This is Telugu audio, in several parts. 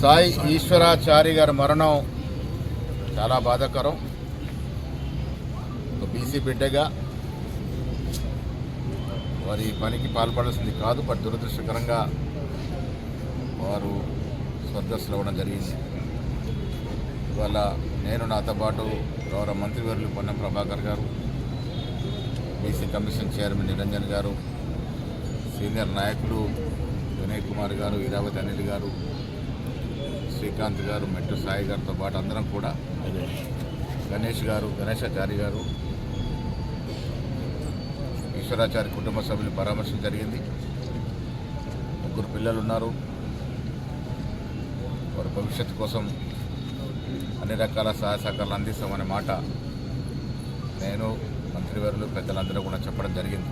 సాయి ఈశ్వరాచారి గారి మరణం చాలా బాధాకరం. ఒక బీసీ బిడ్డగా వారి పనికి పాల్పడాల్సింది కాదు బట్ దురదృష్టకరంగా వారు స్వర్గస్థులు అవ్వడం జరిగింది. ఇవాళ నేను నాతో పాటు గౌరవ మంత్రివర్యులు పొన్నం ప్రభాకర్ గారు బీసీ కమిషన్ చైర్మన్ నిరంజన్ గారు సీనియర్ నాయకులు వినయ్ కుమార్ గారు ఇరావతి అనిల్ గారు శ్రీకాంత్ గారు మెట్టు సాయి గారితో పాటు అందరం కూడా. గణేష్ గారు గణేశాచారి గారు ఈశ్వరాచారి కుటుంబ సభ్యులు పరామర్శం జరిగింది. ముగ్గురు పిల్లలు ఉన్నారు. వారి భవిష్యత్తు కోసం అన్ని రకాల సహాయ సహకారాలు అందిస్తామనే మాట నేను మంత్రివర్యులు పెద్దలందరూ కూడా చెప్పడం జరిగింది.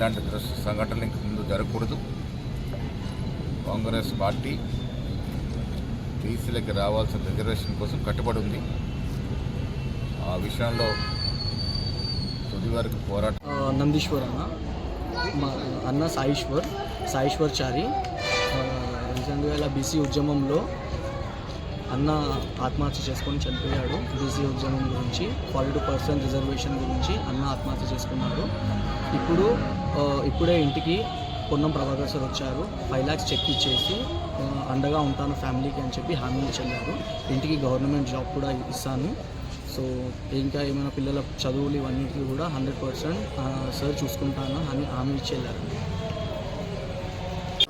ఇలాంటి సంఘటనలు ఇంక ముందు జరగకూడదు. కాంగ్రెస్ పార్టీ బీసీలకి రావాల్సిన రిజర్వేషన్ కోసం కట్టుబడి ఉంది. ఆ విషయంలో తుది వరకు పోరాటం. నందీశ్వర్ అన్న. మా అన్న సాయిశ్వర్ సాయిశ్వర్ చారి. రీసెంట్గా ఇలా బీసీ ఉద్యమంలో అన్న ఆత్మహత్య చేసుకొని చనిపోయాడు. బీసీ ఉద్యమం గురించి ఫార్టీ టూ పర్సెంట్ రిజర్వేషన్ గురించి అన్న ఆత్మహత్య చేసుకున్నాడు. ఇప్పుడు ఇప్పుడే ఇంటికి పొన్నం ప్రభాకర్ సార్ వచ్చారు. ఫైవ్ ల్యాక్స్ చెక్ ఇచ్చేసి అండగా ఉంటాను ఫ్యామిలీకి అని చెప్పి హామీ ఇచ్చారు ఇంటికి గవర్నమెంట్ జాబ్ కూడా ఇస్తాను. సో ఇంకా ఏమైనా పిల్లల చదువులు ఇవన్నిటికీ కూడా హండ్రెడ్ పర్సెంట్ సార్ చూసుకుంటాను అని హామీ ఇచ్చేళ్ళారు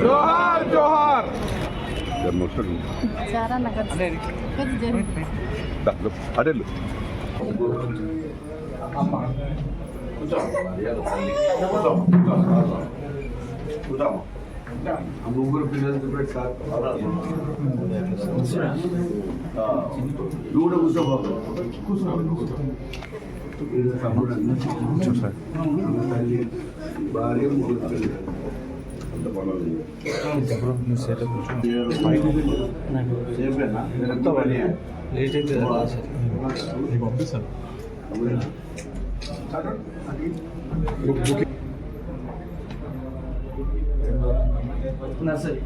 జోహార్ జోహార్ నగదు కొద్ది జరుగు అడేళ్ళు ముగ్గురు పిల్లలతో పెట్టి సార్ నువ్వు కూడా కూర్చోబాబు తల్లి భార్య ముగ్గురు పిల్లలు అంత పర్వాలేదు. సేపేనా? नर्सरी